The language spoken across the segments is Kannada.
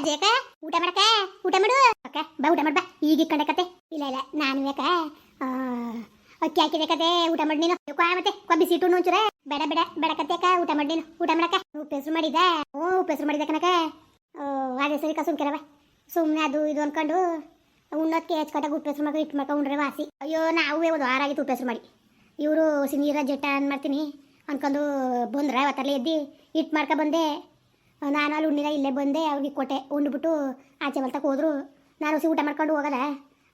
ಅಜ್ಜಕ ಊಟ ಮಾಡಕ ಊಟ ಮಾಡು. ಅಕ್ಕ, ಬಾ, ಊಟ ಮಾಡ್, ಬಾ. ಈಗ ಇಕ್ಕಂಡೆ ಕತೆ. ಇಲ್ಲ ಇಲ್ಲ, ನಾನು ಯಾಕ? ಅಕ್ಕಿ ಹಾಕಿದೆ ಕತೆ ಊಟ ಮಾಡಿ ನೀನು. ಕ್ವಾ ಮತ್ತೆ ಬಿಸಿ ಇಟ್ಟು ಒಂಚೂರ. ಬೇಡ ಬೇಡ ಬೇಡ ಕತೆ ಅಕ್ಕ, ಊಟ ಮಾಡಿ ನೀನು. ಊಟ ಮಾಡಕ ಉಪ್ಪೆಸರು ಮಾಡಿದ ಹ್ಞೂ ಉಪ್ಪು ಮಾಡಿದ ಕನಕ ಅದೇ ಸರಿ ಕ ಸುಮ್ಕಿರವ ಸುಮ್ಮನೆ ಅದು ಇದು ಅನ್ಕೊಂಡು ಉಣ್ಣೋದಕ್ಕೆ ಹೆಚ್ಚು ಉಪ್ಪೆಸರು ಮಾಡಿ ಇಟ್ಟು ಮಾಡ್ಕೊಂಡು ಉಂಡ್ರೆ ವಾಸಿ. ಅಯ್ಯೋ, ನಾವೇ ಒಂದು ವಾರ ಆಗಿತ್ತು ಉಪ್ಪು ಮಾಡಿ. ಇವರು ನೀರ ಜಟ್ಟ ಅನ್ಮಾಡ್ತೀನಿ ಅನ್ಕೊಂಡು ಬಂದ್ರೆ, ಅವತ್ತಲ್ಲಿ ಎದ್ದು ಇಟ್ಟು ಮಾಡ್ಕೊ ಬಂದೆ. ನಾನು ಅಲ್ಲಿ ಉಣ್ಣಿನ ಇಲ್ಲೇ ಬಂದೆ, ಅವ್ರಿಗೆ ಕೊಟ್ಟೆ. ಉಂಡ್ಬಿಟ್ಟು ಆಚೆ ಬಲ್ತಕ್ಕೆ ಹೋದ್ರು. ನಾನು ಸಿ ಊಟ ಮಾಡ್ಕೊಂಡು ಹೋಗದ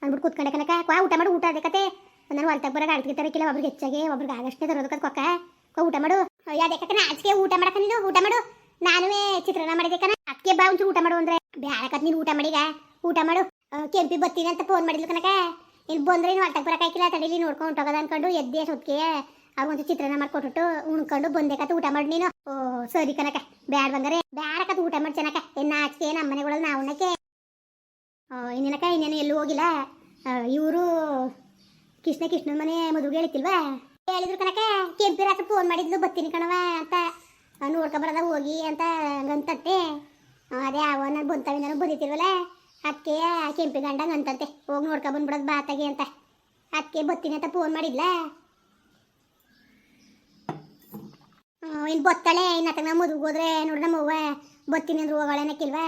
ಅಂದ್ಬಿಟ್ಟು ಕೂತ್ಕೊಂಡೆ ಕನಕ ಕ್ವಾ, ಊಟ ಮಾಡು, ಊಟ ಅದೇ ಕತೆ. ನಾನು ಹೊಲ್ತಾಗ ಬರೋಕೆ ಅಡ್ಗೆ ತರಕಿಲ್ಲ ಒಬ್ರಿಗೆ ಹೆಚ್ಚಾಗಿ, ಒಬ್ರಿಗೆ ಆಗಷ್ಟೇ ತರೋದಕ್ಕೆ ಕೊಕ್ಕ. ಕ್ವಾ, ಊಟ ಮಾಡು. ಯಾವ್ದೇ ಕತೆ. ಆಚೆಗೆ ಊಟ ಮಾಡಕ ನೀನು? ಊಟ ಮಾಡು. ನಾನುವೇ ಚಿತ್ರಾನ್ನ ಮಾಡಿದೆ ಕಣ. ಅದಕ್ಕೆ ಬಾ, ಒಂಚೂರು ಊಟ ಮಾಡು ಅಂದ್ರೆ. ಬ್ಯಾಡಕತ್ ನೀನು ಊಟ ಮಾಡೀಗ ಊಟ ಮಾಡು. ಕೆಂಪಿ ಬತ್ತೀನಿ ಅಂತ ಫೋನ್ ಮಾಡಿದ್ಲು ಕನಕ ಇಲ್ಲಿ ಬಂದ್ರೆ ನೀನು ಹೊಲ್ತಾಗ ಬರೋಕಾಯ್ಕಿಲ್ಲ ತಡೀಲಿ ನೋಡ್ಕೊಂಡು ಹೋಗೋದ ಅನ್ಕೊಂಡು ಎದ್ದೆ ಹೊತ್ತಿಗೆ ಒಂದು ಚಿತ್ರಾನ್ನ ಮಾಡ್ಕೊಟ್ಬಿಟ್ಟು ಉಣ್ಕೊಂಡು ಬಂದೆ ಊಟ ಮಾಡಿ ನೀನು. ಓ, ಸರಿ ಕನಕ ಬ್ಯಾಡ್ ಬಂದರೆ ಬ್ಯಾಡಕತ್ ಊಟ ಮಾಡಿ ಚೆನ್ನಕ ಇನ್ನ ಆಚೆಗೆ ನಮ್ಮ ಮನೆಗಳಲ್ಲಿ ನಾವು ಉಣ್ಣಕ್ಕೆ. ಇನ್ನೇನಕ ಇನ್ನೇನು ಎಲ್ಲೂ ಹೋಗಿಲ್ಲ. ಇವರು ಕೃಷ್ಣ ಕೃಷ್ಣನ ಮನೆ ಮದುವೆ ಹೇಳ್ತಿಲ್ವಾ ಹೇಳಿದ್ರು ಕನಕ ಕೆಂಪಿ ರಾತ್ರಿ ಫೋನ್ ಮಾಡಿದ್ಲು ಬತ್ತೀನಿ ಕಣವ ಅಂತ. ನೋಡ್ಕೊ ಬರದ ಹೋಗಿ ಅಂತ ಅಂತಂತೆ ಅದೇ ಅವ ನಾನು ಬಂತವಿನ ಬಂದಿತ್ತಿಲ್ವಲ್ಲ ಅದಕ್ಕೆ ಕೆಂಪಿ ಗಂಡ ಅಂತಂತೆ ಹೋಗಿ ನೋಡ್ಕೊ ಬಂದ್ಬಿಡೋದು ಬಾತಾಗಿ ಅಂತ. ಅದಕ್ಕೆ ಬತ್ತೀನಿ ಅಂತ ಫೋನ್ ಮಾಡಿದ್ಲ? ಇನ್ನು ಬತ್ತಾಳೆ ಇನ್ನು ಆತನ ಮದುವೆಗೆ ಹೋದ್ರೆ, ನೋಡಿ ನಮ್ಮ ಅವ್ವ ಬತ್ತೀನಿ ಅಂದ್ರೆ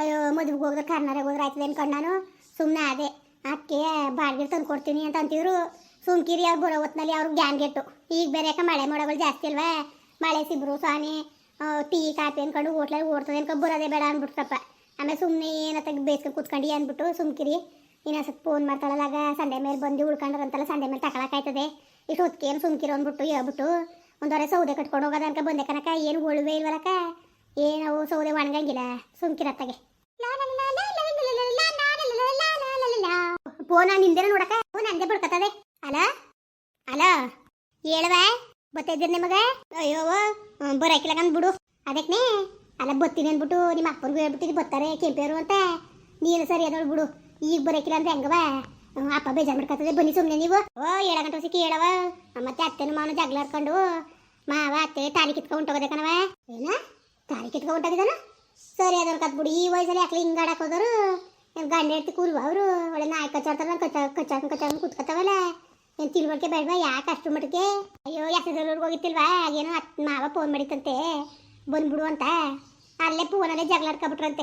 ಅಯ್ಯೋ, ಮದುವೆಗೆ ಹೋದ್ರೆ ಕರ್ನಾಟಕ ಹೋದ್ರೆ ಆಯ್ತದೆ ಅನ್ಕೊಂಡು ನಾನು? ಸುಮ್ಮನೆ ಅದೇ. ಅಕ್ಕಿ ಬಾಡಿಗೆ ತಂದು ಕೊಡ್ತೀನಿ ಅಂತ ಅಂತಿದ್ರು. ಸುಮ್ಕಿರಿ, ಅವ್ರು ಬರೋ ಹೊತ್ನಲ್ಲಿ ಅವ್ರಿಗೆ ಗ್ಯಾನ್ ಗೆಟ್ಟು. ಈಗ ಬೇರೆ ಯಾಕೆ ಮಳೆ ಮೋಡಗಳು ಜಾಸ್ತಿ ಅಲ್ವಾ? ಮಳೆ ಸಿಬ್ರು, ಸಾನಿ ಟೀ, ಕಾಫಿ ಅಂದ್ಕೊಂಡು ಹೋಟ್ಲಲ್ಲಿ ಓಡ್ತದೆ ಅನ್ಕೊಂಡು ಬರೋದೇ ಬೇಡ ಅಂದ್ಬಿಟ್ರಪ್ಪ ಆಮೇಲೆ ಸುಮ್ಮನೆ ಏನತ್ತ ಬೇಸ್ಕೊಂಡು ಕೂತ್ಕೊಂಡು ಅಂದ್ಬಿಟ್ಟು ಸುಮ್ಕಿರಿ. ಇನ್ನೊಂದು ಸ್ವಲ್ಪ ಫೋನ್ ಮಾಡ್ತಾಳಲ್ಲಾಗ ಸಂಡೆ ಮೇಲೆ ಬಂದು ಉಳ್ಕೊಂಡ್ರಂತಲ್ಲ, ಸಂಡೆ ಮೇಲೆ ತಗೊಳಕಾಯ್ತದೆ ಇಷ್ಟು ಹೊತ್ತಿಗೆ ಏನು ಸುಮ್ಕಿರು ಅಂದ್ಬಿಟ್ಟು ಹೇಳ್ಬಿಟ್ಟು ಒಂದೊರೆ ಸೌದೆ ಕಟ್ಕೊಂಡು ಹೋಗೋದ ಅನ್ಕ ಬಂದೆ ಕನಕ ಏನು ಒಳುವೆ ಇಲ್ವಲಕ ಏನವು ಸೌದೆ ಒಣಗಂಗಿಲ್ಲ ಸುಮ್ಕಿರತ್ತಾಗೆ ಫೋನ ನಿಂದೇನ ನೋಡಕ ಫೋನ್ ಬಿಡ್ಕತ್ತದೆ ಅಲ? ಅಲ? ಹೇಳವ ಬತ್ತಿದ್ದೀರ ನಿಮಗ? ಅಯ್ಯೋ, ಬರಾಕಿಲ್ಲ ಬಿಡು. ಅದಕ್ಕೆ ಅಲ್ಲ ಬತ್ತೀನಿ ಅಂದ್ಬಿಟ್ಟು ನಿಮ್ಮ ಅಪ್ಪನಿಗೂ ಹೇಳ್ಬಿಟ್ಟಿದ್ದು ಬರ್ತಾರೆ ಕೆಂಪೇರು ಅಂತ. ನೀನು ಸರಿ ಅದೊಳ್ ಬಿಡು. ಈಗ ಬರಾಕಿಲ್ಲ ಅಂದ್ರೆ ಹೆಂಗವಾ ಅಪ್ಪ ಬೇಜಾರ್ ಮಾಡ್ಕೊತದೆ ಬನ್ನಿ ಸುಮ್ಮನೆ ನೀವು. ಓ, ಏಳ ಗಂಟೆ ಸಿಕ್ಕಿ ಹೇಳವ ಮತ್ತೆ ಅತ್ತೆನ ಮಾವನ ಜಗಳ ಹಾಕೊಂಡು ಮಾವ, ಅತ್ತೆ ತಾಲಿ ಕಿತ್ಕೊಂಡು ಹೊಂಟೋಗದೆ ಕಣವ ಏನ? ತಾಲಿ ಕಿತ್ಕೊಂಡು ಹೊಂಟೋಗಿದಾನ ಸರಿ ಅದವ್ರು ಕತ್ಬಿಡು ಈ ವಯಸ್ಸಲ್ಲಿ ಯಾಕೆ ಹಿಂಗೆ ಆಡಕ್ಕೆ ಏನು ಗಂಡ ಹೆಡ್ತಿ ಕೂಲ್ವ ಅವರು? ಒಳ್ಳೆ ನಾಯಿ ಕಚ್ಚಾಡ್ತಾರ ಕಚ್ಚ ಕಚ್ಚಾಕ ಕಚ್ಚಾಕ ಕುತ್ಕೊತಾವಲ್ಲ. ಏನು ತಿಳ್ವಳಿಕೆ ಬೇಡವಾ? ಯಾಕೆ ಅಷ್ಟು ಮಟ್ಟಿಗೆ? ಅಯ್ಯೋ ಯಾಸದವ್ರಿಗೆ ಹೋಗಿತ್ತಿಲ್ವಾ? ಏನೋ ಅತ್ ಮಾವ ಫೋನ್ ಮಾಡಿತ್ತಂತೆ. ಬಂದ್ಬಿಡು ಅಂತ. ಅಲ್ಲೇ ಫೋನಲ್ಲೇ ಜಗಳ ಆಡ್ಕೊಬಿಟ್ರಂತೆ.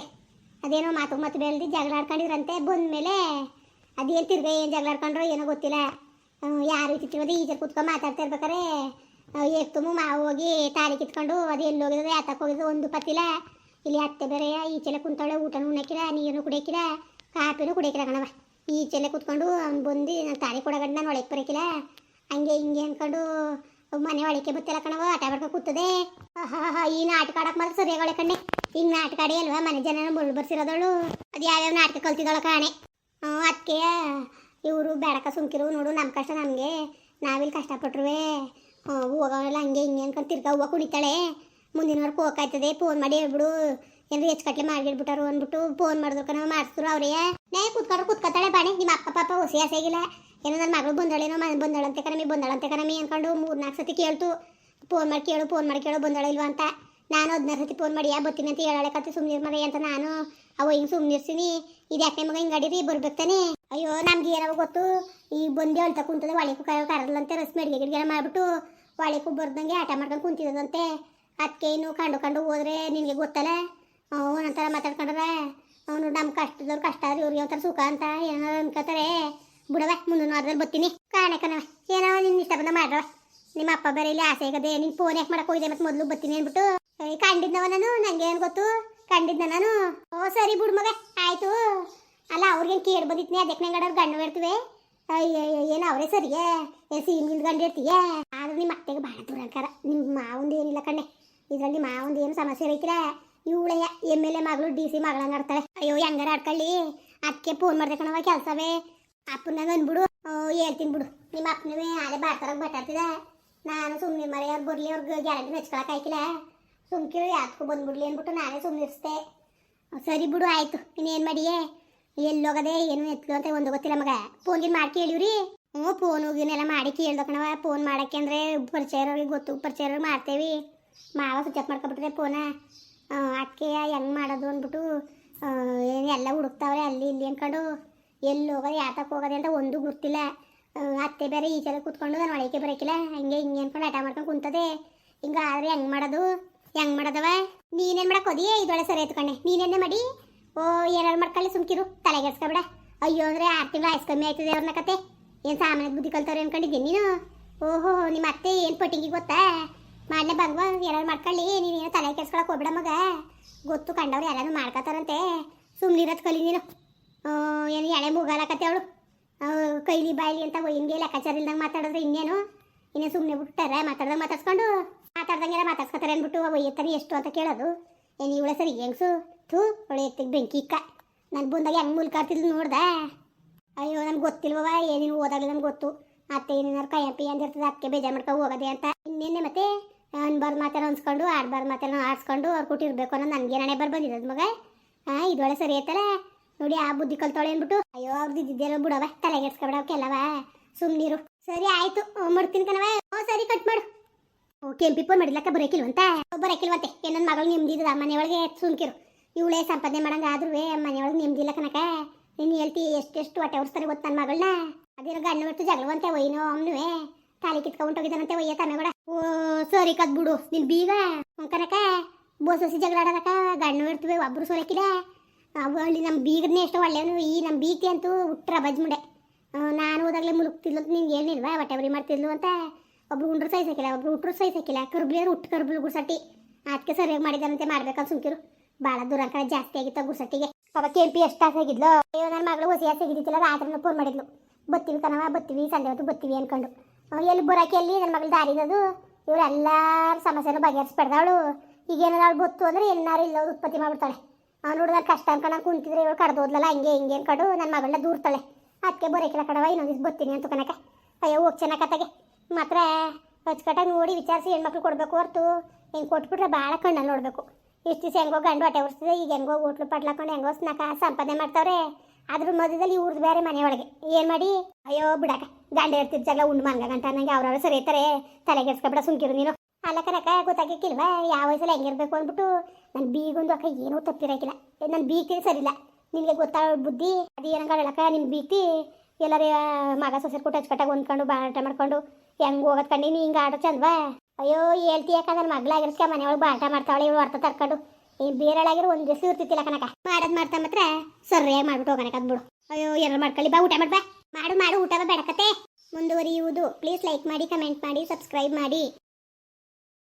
ಅದೇನೋ ಮಾತು ಮಾತು ಬೆಳೆದು ಜಗಳ ಆಡ್ಕೊಂಡಿದ್ರಂತೆ. ಬಂದ್ಮೇಲೆ ಅದೇನು ತಿರ್ಗ ಏನು ಜಗಳ ಆಡ್ಕೊಂಡ್ರೋ ಏನೋ ಗೊತ್ತಿಲ್ಲ. ಯಾರು ಇತ್ತಿತ್ತಿರೋದು ಈಜರ್ ಕೂತ್ಕೊಂಡು ಮಾತಾಡ್ತಾ ಇರ್ಬೇಕಾರೆ ತುಂಬ ಮಾ ಹೋಗಿ ತಾಳಿ ಕಿತ್ಕೊಂಡು ಅದು ಎಲ್ಲಿ ಹೋಗಿದ್ರೆ ಯಾತಕ್ಕೆ ಹೋಗಿದ್ರು ಒಂದು ಪತ್ತಿಲ್ಲ. ಇಲ್ಲಿ ಅತ್ತೆ ಬೇರೆ, ಈಚೆಲೆ ಕುಂತಾಳೆ, ಊಟನೂ ಉಣ್ಣಕ್ಕಿಲ್ಲ ನೀರನ್ನು ಕುಡಿಯಕ್ಕಿಲ್ಲ ಕಾಪಿನೂ ಕುಡಿಯಕ್ಕಿಲ್ಲ ಕಣವ ಈಚೆಲೆ ಕುತ್ಕೊಂಡು ಅವ್ನು ಬಂದು ನಾನು ತಾಳಿ ಕೊಡಗಂಡು ನಾನು ಒಳಗೆ ಬರೋಕ್ಕಿಲ್ಲ ಹಂಗೆ ಹಿಂಗೆ ಅಂದ್ಕೊಂಡು ಮನೆ ಒಳಕ್ಕೆ ಬತ್ತಿಲ್ಲ ಕಣವ ಆಟ ಆಡ್ಕೊಂಡು ಕೂತದೆ. ಈ ನಾಟಕ ಆಡಕ್ಕೆ ಮಾತ್ರ ಸರಿಯಾಗಿ ಕಣ್ಣೆ. ಹಿಂಗೆ ನಾಟಕ ಆಡಿ ಅಲ್ವಾ, ಮನೆ ಜನ ಮುಳ್ಳು ಬರ್ಸಿರೋದಳು ಅದು ಯಾವ್ಯಾವ ನಾಟಕ ಕಲ್ತಿದ್ದಾಳ ಕಾಣೆ. ಅದಕ್ಕೆ ಇವರು ಬೇಡಕ ಸುಮ್ಕಿರು, ನೋಡು ನಮ್ಮ ಕಷ್ಟ ನಮಗೆ. ನಾವಿಲ್ಲಿ ಕಷ್ಟಪಟ್ರುವೆ. ಹೋಗೋಲ್ಲ ಹಂಗೆ ಹಿಂಗೆ ಅನ್ಕೊಂಡು ತಿರ್ಗಾ ಹೂವು ಕುಡಿತಾಳೆ ಮುಂದಿನ ವರ್ಕ್ ಹೋಗಾಯ್ತದೆ ಫೋನ್ ಮಾಡಿ ಹೇಳ್ಬಿಡು. ಏನಾರು ಹೆಚ್ಚು ಕಟ್ಲೆ ಮಾಡಿಬಿಟ್ಟಾರು ಅಂದ್ಬಿಟ್ಟು ಫೋನ್ ಮಾಡಿದ್ರು ಕಣ ಮಾಡಿಸಿದ್ರು ಅವ್ರೇ. ನೇ ಕೂತ್ಕೊಂಡ್ರು ಕೂತ್ಕೊತಾಳೆ ಬಾಣಿ. ನಿಮ್ಮ ಅಪ್ಪ, ಪಾಪ ಹೊಸಿ ಹಸಿಯಾಗಿಲ್ಲ ಏನೋ ನನ್ನ ಮಗಳು ಬಂದಳೇನೋ ಮನೆ ಬಂದಳಂತೆ ಕಣಮಿ ಬಂದಳಂತೆ ಕಣಮಿ ಅನ್ಕೊಂಡು ಮೂರು ನಾಲ್ಕು ಸತಿ ಕೇಳ್ತು. ಫೋನ್ ಮಾಡಿ ಕೇಳು ಫೋನ್ ಮಾಡಿ ಕೇಳು, ಬಂದಳ ಇಲ್ವಾ ಅಂತ. ನಾನು ಹದಿನಾರು ಸತಿ ಫೋನ್ ಮಾಡಿ, ಯಾ ಬರ್ತೀನಿ ಅಂತ ಹೇಳಕತ್ತಿ ಕತೆ ಸುಮ್ಮನೆ ಮಗ ಅಂತ ನಾನು. ಅವ ಹಿಂಗೆ ಸುಮ್ಮನಿರ್ಸಿನಿ ಇದು ಯಾಕೆ ಮಗ ಹಿಂಗೆ ಅಡೀರಿ? ಬರ್ಬೇಕು ತಾನೆ. ಅಯ್ಯೋ ನಮ್ಗೆ ಏನವ ಗೊತ್ತು. ಈಗ ಬಂದು ಹೇಳ್ತಾ ವಾಳಿಕು ಕಾಯ ಕರದಂತೆ ರಸ್ ಅಡಿಗೆ ಗಿಡ ಮಾಡಿಬಿಟ್ಟು ವಾಳಿಕು ಬರ್ದಂಗೆ ಆಟ ಮಾಡ್ಕೊಂಡು ಕುಂತಿದಂತೆ ಅದಕ್ಕೆ ಇನ್ನು ಕಂಡು ಕಂಡು ಹೋದ್ರೆ ನಿನಗೆ ಗೊತ್ತಲ್ಲ? ಒಂಥರ ಮಾತಾಡ್ಕೊಂಡ್ರೆ, ಅವನು ನಮ್ಮ ಕಷ್ಟದವ್ರು ಕಷ್ಟ ಆದ್ರೆ ಇವ್ರಿಗೆ ಒಂಥರ ಸುಖ ಅಂತ ಏನೋ ಅನ್ಕೋತಾರೆ ಬಿಡವೆ ಮುಂದಿನ ವಾರದಲ್ಲಿ ಬರ್ತೀನಿ. ಕಾಣೆ ಏನೋ ನಿನ್ನ ಇಷ್ಟ ಬಂದ ಮಾಡ್ರವ ನಿಮ್ಮ ಅಪ್ಪ ಬೇರೆ ಇಲ್ಲಿ ಆಸೆ ಆಗದೆ ನಿನ್ ಫೋನ್ ಯಾಕೆ ಮಾಡಕ್ ಹೋಗಿದೆ ಮತ್ತೆ ಮೊದಲು ಬರ್ತೀನಿ ಅಂದ್ಬಿಟ್ಟು. ಕಂಡಿದ್ನವ ನಾನು, ನಂಗೆ ಏನು ಗೊತ್ತು? ಕಂಡಿದ್ನ ನಾನು. ಓ, ಸರಿ ಬಿಡು ಮಗ, ಆಯ್ತು. ಅಲ್ಲ, ಅವ್ರಿಗೇನು ಕೇಳಿ ಬಂದಿತ್ನಿ? ಅದಕ್ಕೆ ನಂಗೆ ಅವ್ರು ಗಂಡು ಅಯ್ಯೋ ಏನು ಅವರೇ ಸರಿಯೇ ಏನು ಸೀಮಿಂದ ಗಂಡು ಇರ್ತೀಯೇ ಆದ್ರೆ ನಿಮ್ಮ ಅತ್ತೆಗೆ ಭಾಳ ದೂರ ಅಂಕಾರ ನಿಮ್ಮ ಮಾವಂದು ಏನಿಲ್ಲ ಕಣ್ಣೆ ಇದರಲ್ಲಿ ಮಾವಂದು ಏನು ಸಮಸ್ಯೆ ಇರಕ್ಕಿಲ್ಲ ಇವಳೆಯ ಎಂ ಎಲ್ ಎ ಮಗಳು ಡಿ ಸಿ ಮಗಳಂಗೆ ಆಡ್ತಾಳೆ ಅಯ್ಯೋ ಹೆಂಗಾರ ಆಡ್ಕೊಳ್ಳಿ ಅದಕ್ಕೆ ಫೋನ್ ಮಾಡ್ದೆ ಕಣವ ಕೆಲಸವೇ ಅಪ್ಪನಾಗ ಅಂದ್ಬಿಡು ಹೇಳ್ತೀನಿ ಬಿಡು ನಿಮ್ಮ ಅಪ್ಪನವೇ ಆಲೆ ಬಾಡ್ತಾರಾಗ ಬಟ್ಟಾಡ್ತಿದ ನಾನು ಸುಮ್ಮನೆ ಮಳೆ ಅವ್ರು ಬರಲಿ, ಅವ್ರಿಗೆ ಗ್ಯಾರಂಟಿ ಹಚ್ಕೊಳಕ್ ಆಯ್ಕಿಲ್ಲ. ಸುಮ್ಕಿರು, ಯಾತ್ಕೊ ಬಂದ್ಬಿಡ್ಲಿ ಅಂದ್ಬಿಟ್ಟು ನಾನೇ ಸುಮ್ಮನಿರಿಸ್ದೆ ಸರಿ ಬಿಡು, ಆಯ್ತು. ಇನ್ನೇನು ಮಾಡಿಯೇ? ಎಲ್ಲೋಗದೆ ಏನು ಎತ್ಲು ಅಂತ ಒಂದು ಗೊತ್ತಿಲ್ಲ ಮಗ. ಫೋನ್ಗೆ ಮಾಡಿ ಕೇಳಿವ್ರಿ. ಹ್ಞೂ ಫೋನ್ ಹೋಗಿನೆಲ್ಲ ಮಾಡಿ ಕೇಳ್ದ ಕಣವ ಫೋನ್ ಮಾಡಕ್ಕೆ ಅಂದರೆ ಪರಿಚಯ ಇರೋರಿಗೆ ಗೊತ್ತು. ಪರಿಚಯ ಮಾಡ್ತೇವೆ. ಮಾವ ಸ್ವಿಚ್ ಆಫ್ ಮಾಡ್ಕೊಬಿಟ್ರೆ ಫೋನ ಅದಕ್ಕೆ ಹೆಂಗೆ ಮಾಡೋದು ಅಂದ್ಬಿಟ್ಟು ಏನು ಎಲ್ಲ ಹುಡುಕ್ತಾವ್ರೆ ಅಲ್ಲಿ ಇಲ್ಲಿ ಅಂದ್ಕೊಂಡು ಎಲ್ಲಿ ಹೋಗೋದು ಯಾತಕ್ಕೆ ಹೋಗೋದೆ ಅಂತ ಒಂದು ಗೊತ್ತಿಲ್ಲ. ಅತ್ತೆ ಬೇರೆ ಈಚೆಲ್ಲ ಕೂತ್ಕೊಂಡು ನಾನು ಒಳಗೆ ಬರೋಕಿಲ್ಲ. ಹಂಗೆ ಹಿಂಗೆ ಅನ್ಕೊಂಡು ಆಟ ಮಾಡ್ಕೊಂಡು ಕುಂತದೆ. ಹಿಂಗೆ ಆದ್ರೆ ಹೆಂಗೆ ಮಾಡೋದು? ಹೆಂಗೆ ಮಾಡೋದವ? ನೀನೇನು ಮಾಡಕ್ಕೆ ಹೋದಿ? ಇದೊಳೆ ಸರಿ ಎತ್ಕೊಂಡೆ ನೀನೇನೇ ಮಾಡಿ? ಓ, ಏನಾರು ಮಾಡ್ಕೊಳ್ಳಿ ಸುಮ್ಕಿರು. ತಲೆಗೆಡ್ಸ್ಕೊಬಿಡ ಅಯ್ಯೋ, ಅಂದ್ರೆ ಆರು ತಿಂಗಳು ಐಸ್ ಕಮ್ಮಿ ಆಯ್ತದೆ ಅವ್ರನ್ನ ಕತೆ. ಏನು ಸಾಮಾನ್ಯ ಬುದ್ಧಿ ಕಲ್ತವ್ರು ಅನ್ಕೊಂಡಿದ್ದೀನಿ ನೀನು? ಓಹೋ, ನಿಮ್ಮ ಅತ್ತೆ ಏನು ಪಟ್ಟಿಗೆ ಗೊತ್ತಾ? ಮಾಡಲೇ ಬಂದ್ವ. ಏನಾರು ಮಾಡ್ಕೊಳ್ಳಿ. ನೀನೇನು ತಲೆ ಕೆಡ್ಸ್ಕೊಳಕ್ಕೆ ಹೋಗ್ಬಿಡ ಮಗ. ಗೊತ್ತು ಕಂಡವ್ರು ಎಲ್ಲಾನು ಮಾಡ್ಕೊತಾರಂತೆ ಸುಮ್ಮನಿರೋದು ಕಲಿ ನೀನು. ಏನು ಎಳೆ ಮುಗಾಲಕತ್ತೆ ಅವಳು. ಕೈಲಿ ಬಾಯ್ಲಿ ಅಂತ ಹಿಂಗೆ ಲೆಕ್ಕಾಚಾರ ಇಲ್ದಂಗೆ ಮಾತಾಡಿದ್ರೆ ಇನ್ನೇನು? ಇನ್ನೇ ಸುಮ್ಮನೆ ಬಿಟ್ಟಾರೆ? ಮಾತಾಡ್ದಂಗೆ ಮಾತಾಡ್ಸ್ಕೊಂಡು? ಮಾತಾಡ್ದಂಗೆಲ್ಲ ಮಾತಾಡ್ಸ್ಕೊತಾರೆ ಅಂದ್ಬಿಟ್ಟು ಒಯ್ಯತ್ತಾರೆ ಎಷ್ಟು ಅಂತ ಕೇಳೋದು. ಏನು ಇವಳ ಸರಿ ಹೆಂಗ್ಸು? ಥೂ ಒಳ್ಳೆ ಎತ್ತಿಗೆ ಬೆಂಕಿ ಇಕ್ಕ. ನಾನು ಬಂದಾಗ ಹೆಂಗೆ ಮುಲ್ಕಾಡ್ತಿದ್ಲು ನೋಡ್ದೆ. ಅಯ್ಯೋ ನನ್ಗೆ ಗೊತ್ತಿಲ್ವವ ಏನೇನು ಓದಾಗಲಿ ನನ್ಗೆ ಗೊತ್ತು. ಅತ್ತೆ ಏನೇನಾರು ಕೈ ಪಿ ಅಂದಿರ್ತದೆ ಅದಕ್ಕೆ ಬೇಜಾರು ಮಾಡ್ಕೊಂಡು ಹೋಗೋದೆ ಅಂತ. ಇನ್ನೇನೆ ಮತ್ತೆ ಅನ್ಬಾರ್ದು ಮಾತೆಲ್ಲ ಅನ್ಸ್ಕೊಂಡು, ಆಡ್ಬಾರ್ದು ಮಾತೆಲ್ಲ ಆಡ್ಸ್ಕೊಂಡು ಅವ್ರು ಕೊಟ್ಟಿರ್ಬೇಕು ಅನ್ನೋ ನನಗೆ ನಾನೇ ಬರ್ ಬಂದಿರೋದು ಮಗ. ಹಾಂ ಇದೊಳೆ ಸರಿ ಐತಲ್ಲ ನೋಡಿ ಆ ಬುದ್ಧಿ ಕಲ್ತೋಳೆ ಅಂದ್ಬಿಟ್ಟು, ಅಯ್ಯೋ ಅವ್ರದ್ದು ಬಿಡವ ತಲೆಗೆಡ್ಸ್ಕೊಬೇಡ ಅವಕ್ಕೆಲ್ಲವ ಸುಮ್ಮನಿರು ಸರಿ, ಆಯ್ತು. ಮಾಡ್ತೀನಿ ಕಣವ ಓ ಸರಿ ಕಟ್ ಮಾಡು. ಓ, ಕೆಂಪಿ ಫೋನ್ ಮಾಡಿದ್ಲಕ್ಕ, ಬರೋಕಿಲ್ವಂತ? ಬರೋಕಿಲ್ವಂತೆ. ನನ್ನ ಮಗಳು ನೆಮ್ಮದಿದ ಮನೆಯೊಳಗೆ ಸುಮ್ಕಿರು ಇವಳೇ ಸಂಪಾದನೆ ಮಾಡಂಗ ಆದ್ರೂ ಮನೆಯೊಳಗೆ ನೆಮ್ಮದಿಲ್ಲ ಕನಕ ನೀನು ಹೇಳ್ತಿ ಎಷ್ಟೆಷ್ಟು ಹೊಟ್ಟೆ ಉರ್ಸ್ತಾರೆ ಗೊತ್ತ ನನ್ನ ಮಗಳನ್ನ ಅದೇನೋ ಗಂಡ ಬಿಟ್ಟು ಜಗಳವಂತೆ ಒಯ್ನೋ ಅವನುವೆ. ತಾಲಿ ಕಿತ್ಕೊಂಡೋಗಿದ್ದಾನಂತೆ ಒಯ್ಯ ತನ್ನ ಕೂಡ ಓ, ಸರಿ ಕದ್ ಬಿಡು ನಿನ್ ಬೀಗ. ಕನಕ ಬೋಸೋಸಿ ಜಗಳ ಆಡೋದಕ್ಕ ಬಿಡ್ತೀವಿ ಒಬ್ರು ಸೋಲಕ್ಕಿಲ್ಲ ಅವು ಅಲ್ಲಿ ನಮ್ಮ ಬೀಗರನ್ನೇ ಎಷ್ಟು ಒಳ್ಳೆಯವನು ಈ ನಮ್ಮ ಬೀಗ್ತಿ ಅಂತೂ ಹುಟ್ರ ಬಜ್ಮುಡೆ ನಾನು ಹೋದಾಗಲೇ ಮುಳುಗ್ತಿಲ್ಲ ಅಂತ ಹೇಳಿಲ್ವಾ ಹೊಟ್ಟೆ ಬರಿ ಮಾಡ್ತಿದ್ಲು ಅಂತ ಒಬ್ರು ಉಂಡ್ರು ಸೈ ಸಾಕಿಲ್ಲ ಒಬ್ರು ಹುಟ್ರು ಸೈ ಸಾಕಿಲ್ಲ ಕರ್ಬ್ಲಿಯರು ಹುಟ್ಟು ಕರ್ಬ್ಲು ಗುಡ್ಸಟ್ಟಿ ಅದಕ್ಕೆ ಸರಿಯಾಗಿ ಮಾಡಿದಾರಂತೆ ಮಾಡ್ಬೇಕಂತ ಸುಮ್ಕಿರು. ಭಾಳ ದೂರ ಕಡೆ ಜಾಸ್ತಿ ಆಗಿತ್ತು ಗುಡ್ಸಟ್ಟಿಗೆ ಪಾಪ ಪಿ ಎಷ್ಟು ಆಗಿದ್ಲು? ಅಯ್ಯೋ ನನ್ನ ಮಗಳು ಹೊಸಿ ಆಗಿದ್ದಿಲ್ಲ ರಾತ್ರಿ ಫೋನ್ ಮಾಡಿದ್ಲು. ಬತ್ತೀವಿ ಕಣವ ಬತ್ತೀವಿ, ಸಂಜೆ ಹೊತ್ತು ಬತ್ತೀವಿ ಅನ್ಕೊಂಡು. ಎಲ್ಲಿ ಬರೋಕೆ ಎಲ್ಲಿ? ನನ್ನ ಮಗಳು ದಾರಿದದು ಇವರೆಲ್ಲರ ಸಮಸ್ಯೆನೂ ಬಗೆಹರಿಸ್ಬಿಡ್ದವಳು. ಈಗ ಏನಾದ್ರು ಅವಳು ಬತ್ತು ಅಂದರೆ ಏನಾರು ಇಲ್ಲ ಅವ್ಳು ಉತ್ಪತ್ತಿ ಮಾಡ್ಬಿಡ್ತಾಳೆ. ನೋಡಿದ್ರೆ ಕಷ್ಟ ಅನ್ಕೊಂಡು ಕುಂತಿದ್ರೆ ಇವಳು ಕಡ್ದು ಹೋದ್ಲಲ್ಲ, ಹಂಗೆ ಹಿಂಗೆ ಅನ್ಕೊಂಡು ನನ್ನ ಮಗಳನ್ನ ದೂರ್ತಾಳೆ. ಅದಕ್ಕೆ ಬರೋಕಿಲ್ಲ ಕಡವ ಇನ್ನೊಂದು ದಿವ್ಸ ಬರ್ತೀನಿ ಅಂತ ಕನಕ ಅಯ್ಯೋ, ಹೋಗಿ ಚೆನ್ನಾಗತ್ತಾಗೆ ಮಾತ್ರ ಅಚ್ಚುಕಟ್ಟಾಗಿ ನೋಡಿ ವಿಚಾರಿಸಿ ಹೆಣ್ಮಕ್ಳು ಕೊಡಬೇಕು ಹೊರ್ತು. ಹಿಂಗೆ ಕೊಟ್ಬಿಟ್ರೆ ಭಾಳ ಕಣ್ಣ ನೋಡಬೇಕು. ಇಷ್ಟು ದಿವಸ ಹೆಂಗೋ ಗಂಡು ಹೊಟ್ಟೆ ಉರ್ಸ್ತಿದೆ ಈಗ ಹೆಂಗೋ ಹೋಟ್ಲು ಪಟ್ಲಾಕೊಂಡು ಹೆಂಗೋ ಸ್ನಾಕ ಸಂಪಾದನೆ ಮಾಡ್ತಾವ್ರೆ. ಅದ್ರ ಮಧ್ಯದಲ್ಲಿ ಇವ್ರದ್ದು ಬೇರೆ ಮನೆಯೊಳಗೆ ಏನು ಮಾಡಿ? ಅಯ್ಯೋ ಬಿಡಕ ಗಂಡ ಇರ್ತಿದ್ದ ಜಾಗ ಉಂಡು ಮಂಗ ಗಂಟ ನಂಗೆ ಅವ್ರವ್ರು ಸರಿ ಇರ್ತಾರೆ. ತಲೆಗೆಡ್ಸ್ಕೊಬಿಡ ಸುಮ್ಕಿರು ನೀನು. ಅಲ್ಲ ಕನಕ ಗೊತ್ತಾಗಿಕ್ಕಿಲ್ವಾ ಯಾವ ವಯಸ್ಸಲ್ಲಿ ಹೆಂಗಿರ್ಬೇಕು ಅಂದ್ಬಿಟ್ಟು ನನ್ನ ಬೀಗೊಂದು ಅಕ್ಕ ಏನೂ ತಪ್ಪಿರಕಿಲ್ಲ. ನನ್ನ ಬೀಗ್ತಿ ಸರಿಲ್ಲ ನಿನಗೆ ಗೊತ್ತಾಗ ಬುದ್ಧಿ, ಅದು ಏನಂಗಳಕ್ಕ ನಿನ್ನ ಬೀಗ್ತಿ? ಎಲ್ಲರ ಮಗ ಸೊಸೆ ಕೊಟ್ಟು ಹಚ್ಕಟ್ಟಾಗ ಹೊಂದ್ಕೊಂಡು ಬಾಟ ಮಾಡ್ಕೊಂಡು ಹೆಂಗೆ ಹೋಗೋದು ಕಂಡು? ಹಿಂಗೆ ಆಡೋ ಚಂದ್ವಾ? ಅಯ್ಯೋ ಹೇಳ್ತೀಯಕ್ಕ ನನ್ನ ಮಗಳಾಗಿರ್ಸ್ಕ ಮನೆಯೊಳಗೆ ಬಾಟ ಮಾಡ್ತಾವಳೆ, ಇವಳು ಅರ್ಥ ತರ್ಕೊಂಡು. ಈ ಬೇರೆಳಾಗಿರೋ ಒಂದು ದಿವಸ ಇರ್ತಿತ್ತಿಲ್ಲ ಕನಕ. ಮಾಡೋದು ಮಾಡ್ತಾ ಮಾತ್ರ ಸರಿಯಾಗಿ ಮಾಡ್ಬಿಟ್ಟು ಹೋಗೋಣ ಬಿಡು. ಅಯ್ಯೋ ಎರಡು ಮಾಡ್ಕೊಳ್ಳಿ, ಬಾ, ಊಟ ಮಾಡ್ಬಾ. ಮಾಡು ಮಾಡು, ಊಟ ಬೇಡಕತ್ತೆ ಮುಂದುವರಿಯುವುದು. ಪ್ಲೀಸ್ ಲೈಕ್ ಮಾಡಿ ಕಮೆಂಟ್ ಮಾಡಿ ಸಬ್ಸ್ಕ್ರೈಬ್ ಮಾಡಿ.